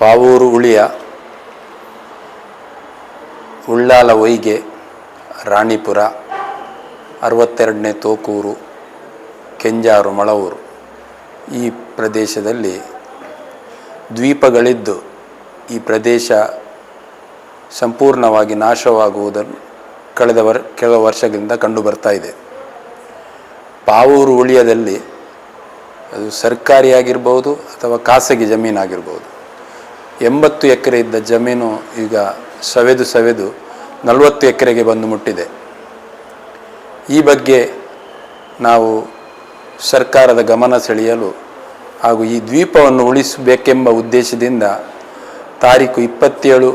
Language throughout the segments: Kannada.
ಪಾವೂರು ಉಳಿಯ ಉಳ್ಳಾಲ ಒಯ್ಗೆ ರಾಣಿಪುರ, ಅರವತ್ತೆರಡನೇ ತೋಕೂರು, ಕೆಂಜಾರು, ಮಳವೂರು. ಈ ಪ್ರದೇಶದಲ್ಲಿ ದ್ವೀಪಗಳಿದ್ದು ಈ ಪ್ರದೇಶ ಸಂಪೂರ್ಣವಾಗಿ ನಾಶವಾಗುವುದನ್ನು ಕಳೆದ ವರ್ ಕೆಲವು ವರ್ಷಗಳಿಂದ ಕಂಡು ಬರ್ತಾ ಇದೆ. ಪಾವೂರು ಉಳಿಯದಲ್ಲಿ ಅದು ಸರ್ಕಾರಿಯಾಗಿರ್ಬೋದು ಅಥವಾ ಖಾಸಗಿ ಜಮೀನಾಗಿರ್ಬೋದು. ಎಂಬತ್ತು ಎಕರೆ ಇದ್ದ ಜಮೀನು ಈಗ ಸವೆದು ಸವೆದು ನಲವತ್ತು ಎಕರೆಗೆ ಬಂದು ಮುಟ್ಟಿದೆ. ಈ ಬಗ್ಗೆ ನಾವು ಸರ್ಕಾರದ ಗಮನ ಸೆಳೆಯಲು ಹಾಗೂ ಈ ದ್ವೀಪವನ್ನು ಉಳಿಸಬೇಕೆಂಬ ಉದ್ದೇಶದಿಂದ ತಾರೀಕು ಇಪ್ಪತ್ತೇಳು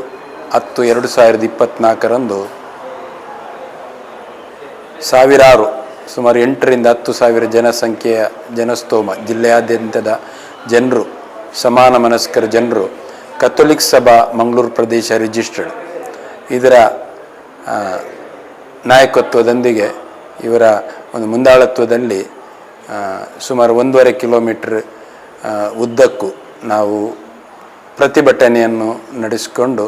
ಹತ್ತು ಎರಡು ಸಾವಿರದ ಇಪ್ಪತ್ತ್ನಾಲ್ಕರಂದು ಸಾವಿರಾರು, ಸುಮಾರು ಎಂಟರಿಂದ ಹತ್ತು ಸಾವಿರ ಜನಸಂಖ್ಯೆಯ ಜನಸ್ತೋಮ, ಜಿಲ್ಲೆಯಾದ್ಯಂತದ ಜನರು, ಸಮಾನ ಮನಸ್ಕರ ಜನರು ಕಥೋಲಿಕ್ ಸಭಾ ಮಂಗಳೂರು ಪ್ರದೇಶ ರಿಜಿಸ್ಟರ್ಡ್ ಇದರ ನಾಯಕತ್ವದೊಂದಿಗೆ ಇವರ ಒಂದು ಮುಂದಾಳತ್ವದಲ್ಲಿ ಸುಮಾರು ಒಂದೂವರೆ ಕಿಲೋಮೀಟ್ರ್ ಉದ್ದಕ್ಕೂ ನಾವು ಪ್ರತಿಭಟನೆಯನ್ನು ನಡೆಸಿಕೊಂಡು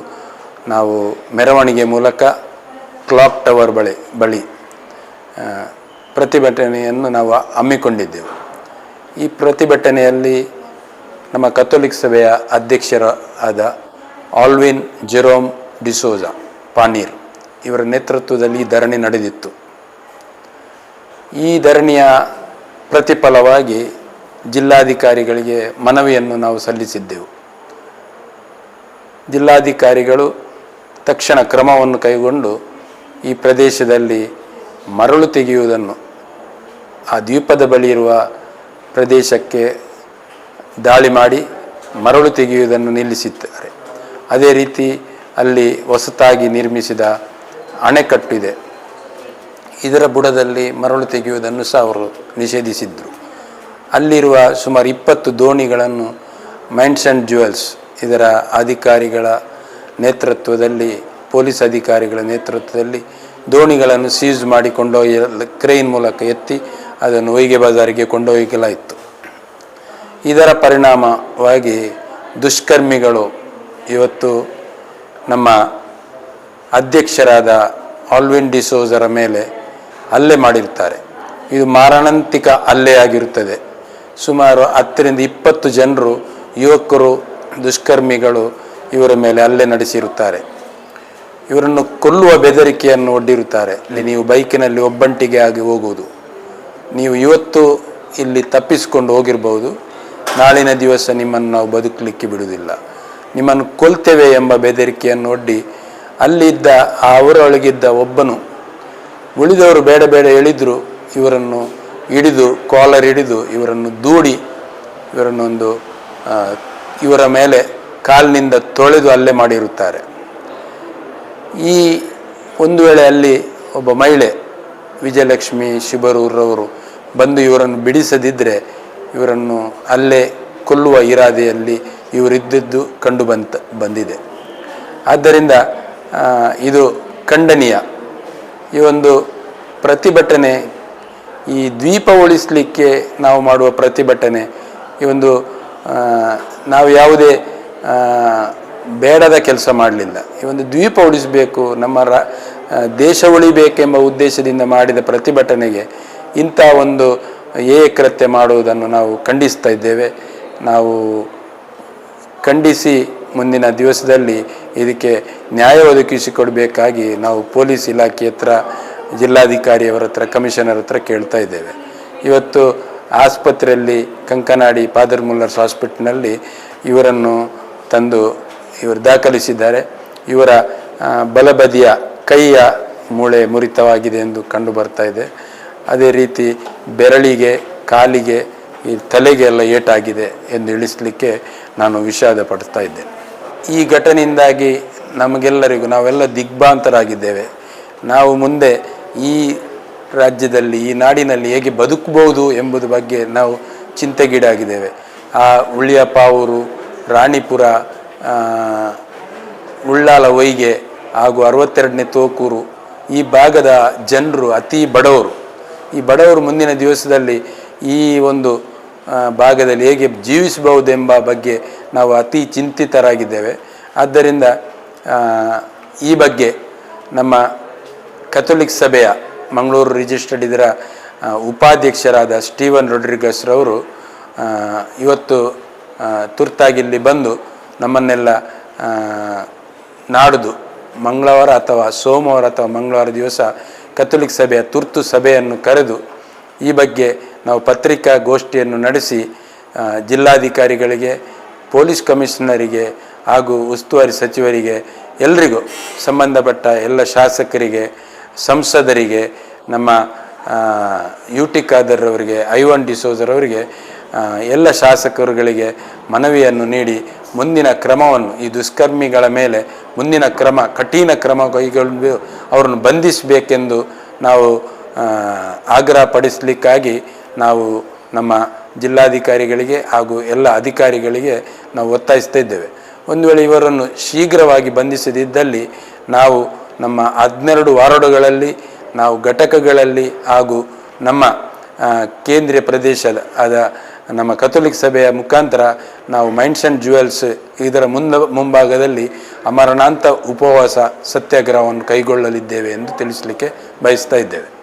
ನಾವು ಮೆರವಣಿಗೆ ಮೂಲಕ ಕ್ಲಾಕ್ ಟವರ್ ಬಳಿ ಬಳಿ ಪ್ರತಿಭಟನೆಯನ್ನು ನಾವು ಹಮ್ಮಿಕೊಂಡಿದ್ದೆವು. ಈ ಪ್ರತಿಭಟನೆಯಲ್ಲಿ ನಮ್ಮ ಕಥೋಲಿಕ್ ಸಭೆಯ ಅಧ್ಯಕ್ಷರ ಆದ ಆಲ್ವಿನ್ ಜೆರೋಮ್ ಡಿಸೋಜಾ ಪಾನೀರ್ ಇವರ ನೇತೃತ್ವದಲ್ಲಿ ಧರಣಿ ನಡೆದಿತ್ತು. ಈ ಧರಣಿಯ ಪ್ರತಿಫಲವಾಗಿ ಜಿಲ್ಲಾಧಿಕಾರಿಗಳಿಗೆ ಮನವಿಯನ್ನು ನಾವು ಸಲ್ಲಿಸಿದ್ದೆವು. ಜಿಲ್ಲಾಧಿಕಾರಿಗಳು ತಕ್ಷಣ ಕ್ರಮವನ್ನು ಕೈಗೊಂಡು ಈ ಪ್ರದೇಶದಲ್ಲಿ ಮರಳು ತೆಗೆಯುವುದನ್ನು ಆ ದ್ವೀಪದ ಬಳಿ ಇರುವ ಪ್ರದೇಶಕ್ಕೆ ದಾಳಿ ಮಾಡಿ ಮರಳು ತೆಗೆಯುವುದನ್ನು ನಿಲ್ಲಿಸಿದ್ದಾರೆ. ಅದೇ ರೀತಿ ಅಲ್ಲಿ ಹೊಸತಾಗಿ ನಿರ್ಮಿಸಿದ ಅಣೆಕಟ್ಟು ಇದೆ. ಇದರ ಬುಡದಲ್ಲಿ ಮರಳು ತೆಗೆಯುವುದನ್ನು ಸಹ ಅವರು ನಿಷೇಧಿಸಿದ್ರು. ಅಲ್ಲಿರುವ ಸುಮಾರು ಇಪ್ಪತ್ತು ದೋಣಿಗಳನ್ನು ಮೈಂಡ್ಸ್ ಆ್ಯಂಡ್ ಜ್ಯುವೆಲ್ಸ್ ಇದರ ಅಧಿಕಾರಿಗಳ ನೇತೃತ್ವದಲ್ಲಿ, ಪೊಲೀಸ್ ಅಧಿಕಾರಿಗಳ ನೇತೃತ್ವದಲ್ಲಿ ದೋಣಿಗಳನ್ನು ಸೀಸ್ ಮಾಡಿ ಕ್ರೈನ್ ಮೂಲಕ ಎತ್ತಿ ಅದನ್ನು ಹೊಯ್ಗೆ ಬಜಾರಿಗೆ ಕೊಂಡೊಯ್ಯಲಾಯಿತು. ಇದರ ಪರಿಣಾಮವಾಗಿ ದುಷ್ಕರ್ಮಿಗಳು ಇವತ್ತು ನಮ್ಮ ಅಧ್ಯಕ್ಷರಾದ ಆಲ್ವಿನ್ ಡಿಸೋಜರ ಮೇಲೆ ಹಲ್ಲೆ ಮಾಡಿರ್ತಾರೆ. ಇದು ಮಾರಣಾಂತಿಕ ಹಲ್ಲೆ ಆಗಿರುತ್ತದೆ. ಸುಮಾರು ಹತ್ತರಿಂದ ಇಪ್ಪತ್ತು ಜನರು ಯುವಕರು, ದುಷ್ಕರ್ಮಿಗಳು ಇವರ ಮೇಲೆ ಹಲ್ಲೆ ನಡೆಸಿರುತ್ತಾರೆ. ಇವರನ್ನು ಕೊಲ್ಲುವ ಬೆದರಿಕೆಯನ್ನು ಒಡ್ಡಿರುತ್ತಾರೆ. ಇಲ್ಲಿ ನೀವು ಬೈಕಿನಲ್ಲಿ ಒಬ್ಬಂಟಿಗೆ ಆಗಿ ಹೋಗುವುದು. ನೀವು ಇವತ್ತು ಇಲ್ಲಿ ತಪ್ಪಿಸಿಕೊಂಡು ಹೋಗಿರ್ಬೋದು. ನಾಳಿನ ದಿವಸ ನಿಮ್ಮನ್ನು ನಾವು ಬದುಕಲಿಕ್ಕೆ ಬಿಡುವುದಿಲ್ಲ. ನಿಮ್ಮನ್ನು ಕೊಲ್ತೇವೆ ಎಂಬ ಬೆದರಿಕೆಯನ್ನು ಒಡ್ಡಿ ಅಲ್ಲಿದ್ದ, ಆ ಊರೊಳಗಿದ್ದ ಒಬ್ಬನು ಉಳಿದವರು ಬೇಡ ಬೇಡ ಎಳಿದ್ರು ಇವರನ್ನು ಹಿಡಿದು ಕಾಲರ್ ಹಿಡಿದು ಇವರನ್ನು ದೂಡಿ ಇವರನ್ನೊಂದು ಇವರ ಮೇಲೆ ಕಾಲಿನಿಂದ ತೊಳೆದು ಅಲ್ಲೇ ಮಾಡಿರುತ್ತಾರೆ. ಈ ಒಂದು ವೇಳೆ ಅಲ್ಲಿ ಒಬ್ಬ ಮಹಿಳೆ ವಿಜಯಲಕ್ಷ್ಮಿ ಶಿಬರೂರವರು ಬಂದು ಇವರನ್ನು ಬಿಡಿಸದಿದ್ದರೆ ಇವರನ್ನು ಅಲ್ಲೇ ಕೊಲ್ಲುವ ಇರಾದೆಯಲ್ಲಿ ಇವರಿದ್ದದ್ದು ಕಂಡು ಬಂತ, ಬಂದಿದೆ. ಆದ್ದರಿಂದ ಇದು ಖಂಡನೀಯ. ಈ ಒಂದು ಪ್ರತಿಭಟನೆ, ಈ ದ್ವೀಪ ಉಳಿಸಲಿಕ್ಕೆ ನಾವು ಮಾಡುವ ಪ್ರತಿಭಟನೆ, ಈ ಒಂದು ನಾವು ಯಾವುದೇ ಬೇಡದ ಕೆಲಸ ಮಾಡಲಿಲ್ಲ. ಈ ಒಂದು ದ್ವೀಪ ಉಳಿಸಬೇಕು, ನಮ್ಮ ರಾ ದೇಶ ಉಳಿಬೇಕೆಂಬ ಉದ್ದೇಶದಿಂದ ಮಾಡಿದ ಪ್ರತಿಭಟನೆಗೆ ಇಂಥ ಒಂದು ಏ ಕೃತ್ಯ ಮಾಡುವುದನ್ನು ನಾವು ಖಂಡಿಸ್ತಾ ಇದ್ದೇವೆ. ನಾವು ಖಂಡಿಸಿ ಮುಂದಿನ ದಿವಸದಲ್ಲಿ ಇದಕ್ಕೆ ನ್ಯಾಯ ಒದಗಿಸಿಕೊಡಬೇಕಾಗಿ ನಾವು ಪೊಲೀಸ್ ಇಲಾಖೆ ಹತ್ರ ಜಿಲ್ಲಾಧಿಕಾರಿಯವರ ಹತ್ರ, ಕಮಿಷನರ್ ಹತ್ರ ಕೇಳ್ತಾ ಇದ್ದೇವೆ. ಇವತ್ತು ಆಸ್ಪತ್ರೆಯಲ್ಲಿ ಕಂಕನಾಡಿ ಫಾದರ್ ಮುಲ್ಲರ್ಸ್ ಹಾಸ್ಪಿಟ್ಲ್ನಲ್ಲಿ ಇವರನ್ನು ತಂದು ಇವರು ದಾಖಲಿಸಿದ್ದಾರೆ. ಇವರ ಬಲಬದಿಯ ಕೈಯ ಮೂಳೆ ಮುರಿತವಾಗಿದೆ ಎಂದು ಕಂಡು ಬರ್ತಾ ಇದೆ. ಅದೇ ರೀತಿ ಬೆರಳಿಗೆ, ಕಾಲಿಗೆ, ಈ ತಲೆಗೆ ಎಲ್ಲ ಏಟಾಗಿದೆ ಎಂದು ಇಳಿಸಲಿಕ್ಕೆ ನಾನು ವಿಷಾದ ಪಡಿಸ್ತಾ ಇದ್ದೇನೆ. ಈ ಘಟನೆಯಿಂದಾಗಿ ನಮಗೆಲ್ಲರಿಗೂ ನಾವೆಲ್ಲ ದಿಗ್ಭಾಂತರಾಗಿದ್ದೇವೆ ನಾವು ಮುಂದೆ ಈ ರಾಜ್ಯದಲ್ಲಿ, ಈ ನಾಡಿನಲ್ಲಿ ಹೇಗೆ ಬದುಕಬಹುದು ಎಂಬುದು ಬಗ್ಗೆ ನಾವು ಚಿಂತೆಗೀಡಾಗಿದ್ದೇವೆ. ಆ ಉಳಿಯಪಾವೂರು, ರಾಣಿಪುರ ಉಳ್ಳಾಲ ಒಯ್ಗೆ ಹಾಗೂ ಅರವತ್ತೆರಡನೇ ತೋಕೂರು ಈ ಭಾಗದ ಜನರು ಅತಿ ಬಡವರು. ಈ ಬಡವರು ಮುಂದಿನ ದಿವಸದಲ್ಲಿ ಈ ಒಂದು ಭಾಗದಲ್ಲಿ ಹೇಗೆ ಜೀವಿಸಬಹುದೆಂಬ ಬಗ್ಗೆ ನಾವು ಅತಿ ಚಿಂತಿತರಾಗಿದ್ದೇವೆ. ಆದ್ದರಿಂದ ಈ ಬಗ್ಗೆ ನಮ್ಮ ಕಥೋಲಿಕ್ ಸಭೆಯ ಮಂಗಳೂರು ರಿಜಿಸ್ಟರ್ಡ್ ಇದರ ಉಪಾಧ್ಯಕ್ಷರಾದ ಸ್ಟೀವನ್ ರವರು ಇವತ್ತು ತುರ್ತಾಗಿ ಇಲ್ಲಿ ಬಂದು ನಮ್ಮನ್ನೆಲ್ಲ ನಾಡ್ದು ಮಂಗಳವಾರ ಅಥವಾ ಸೋಮವಾರ ಅಥವಾ ಮಂಗಳವಾರ ದಿವಸ ಕಥೋಲಿಕ್ ಸಭೆಯ ತುರ್ತು ಸಭೆಯನ್ನು ಕರೆದು ಈ ಬಗ್ಗೆ ನಾವು ಪತ್ರಿಕಾಗೋಷ್ಠಿಯನ್ನು ನಡೆಸಿ ಜಿಲ್ಲಾಧಿಕಾರಿಗಳಿಗೆ, ಪೊಲೀಸ್ ಕಮಿಷನರಿಗೆ ಹಾಗೂ ಉಸ್ತುವಾರಿ ಸಚಿವರಿಗೆ, ಎಲ್ರಿಗೂ ಸಂಬಂಧಪಟ್ಟ ಎಲ್ಲ ಶಾಸಕರಿಗೆ, ಸಂಸದರಿಗೆ, ನಮ್ಮ ಯು ಟಿ ಖಾದರ್ ಅವರಿಗೆ ಐವನ್ ಡಿಸೋಜರವರಿಗೆ ಎಲ್ಲ ಶಾಸಕರುಗಳಿಗೆ ಮನವಿಯನ್ನು ನೀಡಿ ಮುಂದಿನ ಕ್ರಮವನ್ನು, ಈ ದುಷ್ಕರ್ಮಿಗಳ ಮೇಲೆ ಮುಂದಿನ ಕ್ರಮ, ಕಠಿಣ ಕ್ರಮ ಕೈಗೊಂಡು ಅವರನ್ನು ಬಂಧಿಸಬೇಕೆಂದು ನಾವು ಆಗ್ರಹ ಪಡಿಸಲಿಕ್ಕಾಗಿ ನಾವು ನಮ್ಮ ಜಿಲ್ಲಾಧಿಕಾರಿಗಳಿಗೆ ಹಾಗೂ ಎಲ್ಲ ಅಧಿಕಾರಿಗಳಿಗೆ ನಾವು ಒತ್ತಾಯಿಸ್ತಾ ಇದ್ದೇವೆ. ಒಂದು ವೇಳೆ ಇವರನ್ನು ಶೀಘ್ರವಾಗಿ ಬಂಧಿಸದಿದ್ದಲ್ಲಿ ನಾವು ನಮ್ಮ ಹದಿನೆರಡು ವಾರ್ಡುಗಳಲ್ಲಿ, ನಾವು ಘಟಕಗಳಲ್ಲಿ ಹಾಗೂ ನಮ್ಮ ಕೇಂದ್ರೀಯ ಪ್ರದೇಶದ ಆದ ನಮ್ಮ ಕಥೋಲಿಕ್ ಸಭೆಯ ಮುಖಾಂತರ ನಾವು ಮೈಂಡ್ಸ್ ಆ್ಯಂಡ್ ಜ್ಯುವೆಲ್ಸ್ ಇದರ ಮುಂದ ಮುಂಭಾಗದಲ್ಲಿ ಅಮರಣಾಂತ ಉಪವಾಸ ಸತ್ಯಾಗ್ರಹವನ್ನು ಕೈಗೊಳ್ಳಲಿದ್ದೇವೆ ಎಂದು ತಿಳಿಸಲಿಕ್ಕೆ ಬಯಸ್ತಾ ಇದ್ದೇವೆ.